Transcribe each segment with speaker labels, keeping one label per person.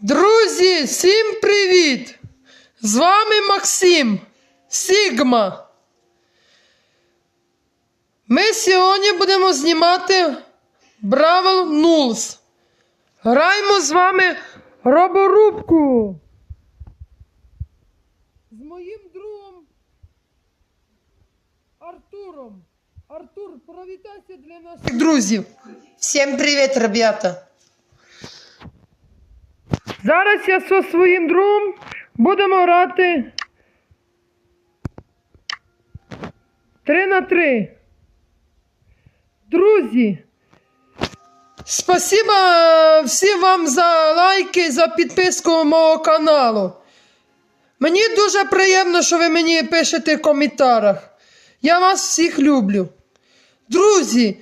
Speaker 1: Друзі, всім привіт! З вами Максим Сігма. Ми сьогодні будемо знімати Бравл Нулс. Граємо з вами роборубку. З моїм другом Артуром. Артур, привітайся для наших друзів.
Speaker 2: Всем привет, ребята!
Speaker 1: Зараз я зі своїм другом будемо грати 3 на 3. Друзі, спасибо всім вам за лайки, за підписку мого каналу. Мені дуже приємно, що ви мені пишете в коментарях. Я вас всіх люблю. Друзі,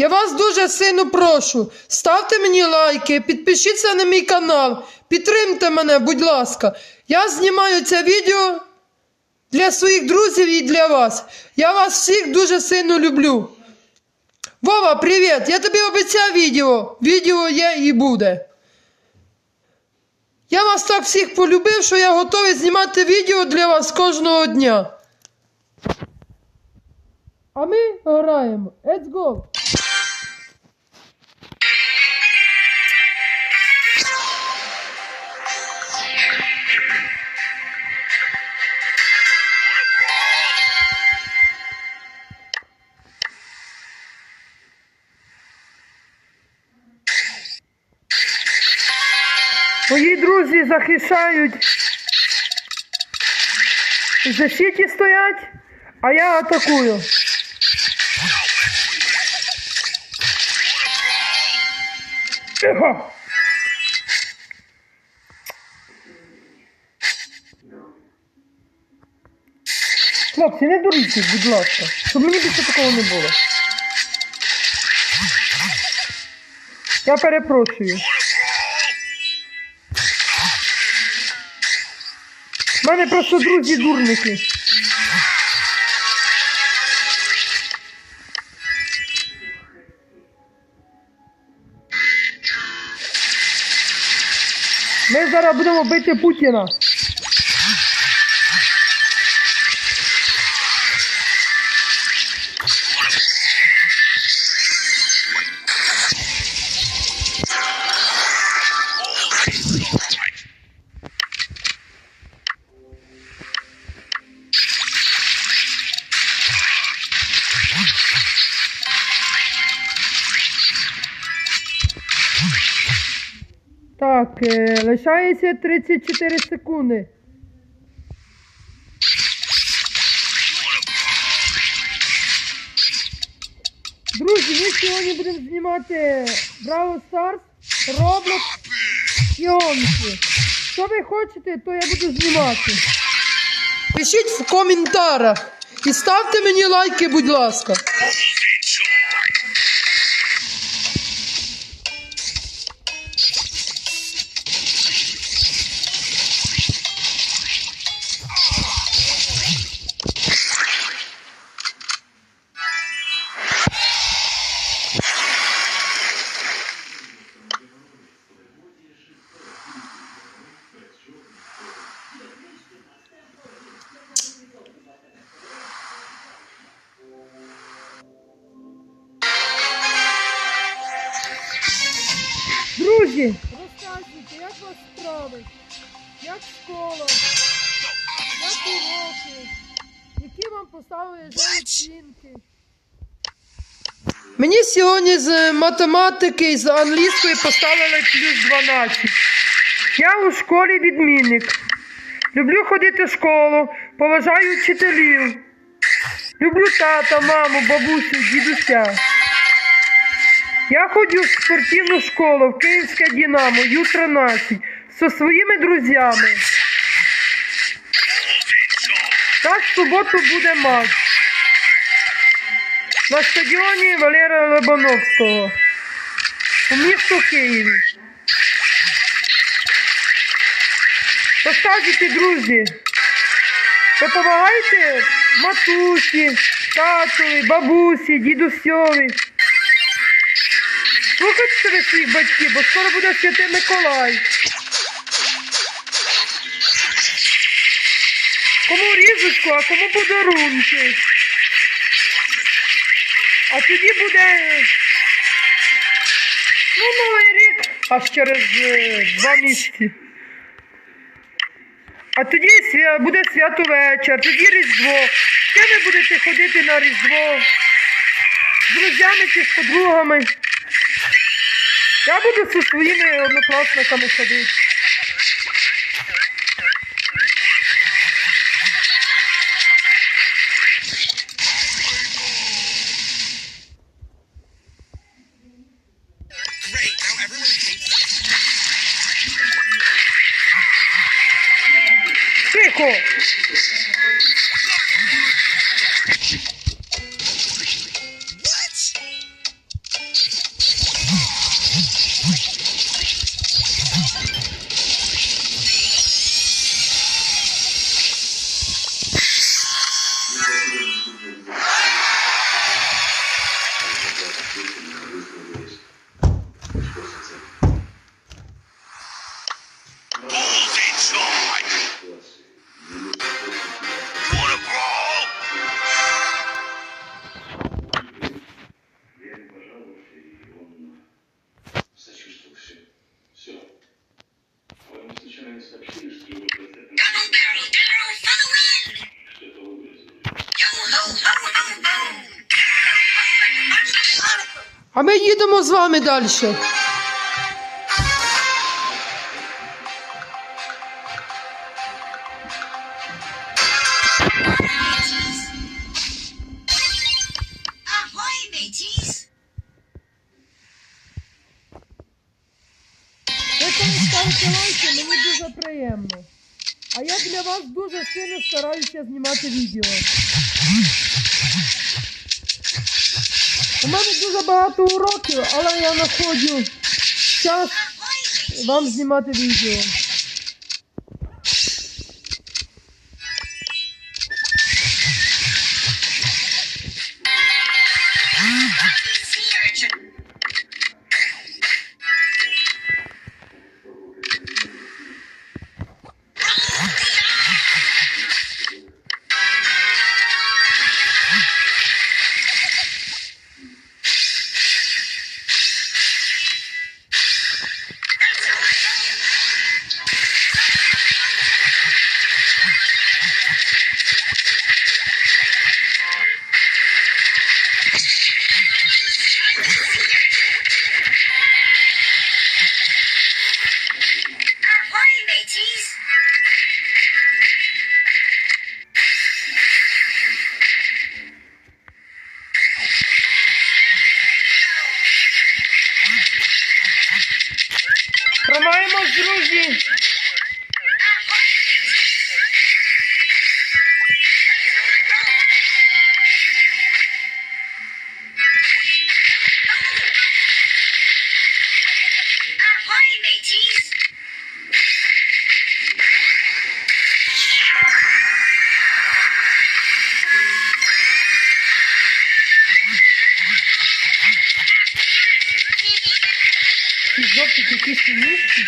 Speaker 1: я вас дуже сильно прошу. Ставте мені лайки, підпишіться на мій канал, підтримте мене, будь ласка. Я знімаю це відео для своїх друзів і для вас. Я вас всіх дуже сильно люблю. Вова, привіт! Я тобі обіцяв відео. Відео є і буде. Я вас так всіх полюбив, що я готовий знімати відео для вас кожного дня. А ми граємо. Let's go! Мої друзі захищають. Защиті стоять, а я атакую. Тихо. Хлопці, не дуріться, будь ласка, щоб мені більше такого не було. Я перепрошую. У мене просто друзі дурники. Ми зараз будемо бити Путіна. Так, е, лишається 34 секунди. Друзі, ми сьогодні будемо знімати Браво Старс, Roblox і Омсі. Що ви хочете, то я буду знімати. Пишіть в коментарях і ставте мені лайки, будь ласка. Розказуйте, як вас справи, як школа, як уроки, які вам поставили за оцінки. Мені сьогодні з математики і з англійської поставили плюс 12. Я у школі відмінник. Люблю ходити в школу, поважаю вчителів. Люблю тата, маму, бабусю, дідуся. Я ходжу в спортивну школу в Київське Динамо Ю-13 зі своїми друзями. Та в суботу буде матч. На стадіоні Валера Лобановського у місто Києві. Розказуйте, друзі. Ви допомагаєте матусі, татові, бабусі, дідусьові. Ну, Слухайте ви своїх батьків, бо скоро буде святий Миколай. Кому різочку, а кому подарунки. А тоді буде ну, новий рік аж через е, два місяці. А тоді буде свято вечір, тоді Різдво. Де ви будете ходити на Різдво? З друзями чи з подругами? Я буду зі своїми однокласниками ходити.
Speaker 3: А
Speaker 1: ми їдемо з вами далі. Мені дуже приємно. А я для вас дуже сильно стараюся знімати відео. У мене дуже багато уроків, але я знаходжу час вам знімати відео. жовті якісь місці.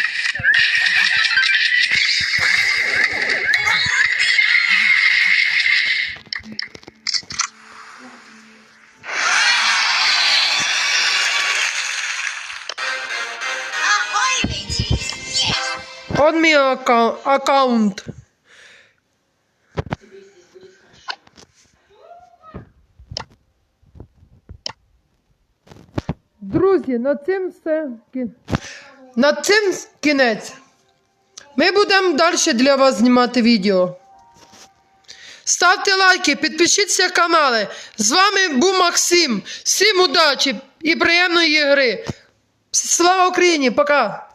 Speaker 4: Ahoy, mateys! Yes!
Speaker 1: От мій ака- аккаунт. Друзі, на цим все. На цим кінець. Ми будемо далі для вас знімати відео. Ставте лайки, підпишіться канали. З вами був Максим. Всім удачі і приємної гри. Слава Україні! Пока!